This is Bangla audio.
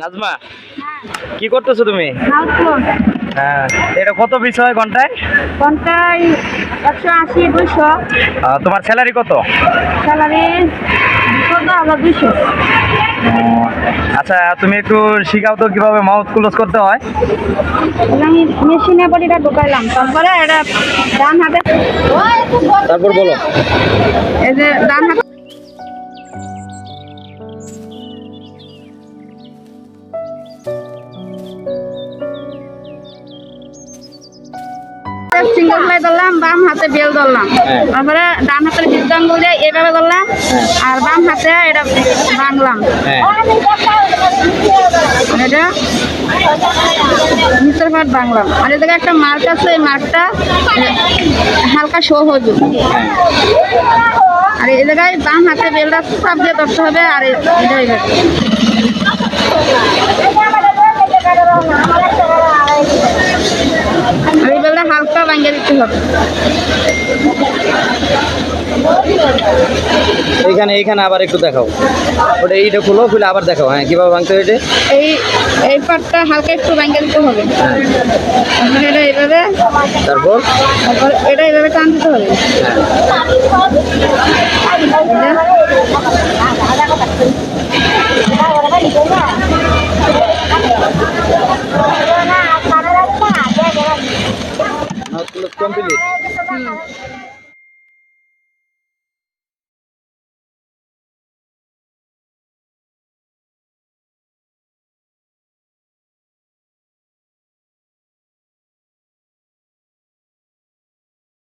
নাজমা কি করতেছো তুমি? হ্যাঁ এটা কত বিষয় ঘন্টায় ঘন্টায়? একশো আশি দুশো তোমার স্যালারি কত? স্যালারি চোদ্দ হাজার দুশো আচ্ছা তুমি একটু শিখাও তো কীভাবে মাউথ ক্লোজ করতে হয়। আমি মেশিনে বডিটা ঢুকাইলাম তারপরে এটা ডান হাতে তারপর বলো। এই যে ডান হাতে সিঙ্গল ফ্লাই ধরলাম বাম হাতে বেল ধরলাম। হ্যাঁ। তারপরে ডান হাতের বৃদ্ধ আঙ্গুল দিয়ে এভাবে ধরলাম আর বাম হাতে এটা ভাঙলাম হ্যাঁ। এটা নিচের পাট বাংলাম আর এদিকে একটা মার্ক আছে এই মার্কটা হালকা শো হবে আর এই জায়গায় বাম হাতে বেলটা চাপ দিয়ে ধরতে হবে আর এটা এইভাবে আর এই বেলটা দিতে হবে। এইখানে এইখানে আবার একটু দেখাও। ওটা এইটা খুলো খুলে আবার দেখাও। হ্যাঁ কীভাবে ভাঙতে হবে এই এই পাটটা হালকা একটু ভাঙতে দিতে হবে। এটা এইভাবে তারপর তারপর এটা এইভাবে টান দিতে হবে। হ্যাঁ। completo.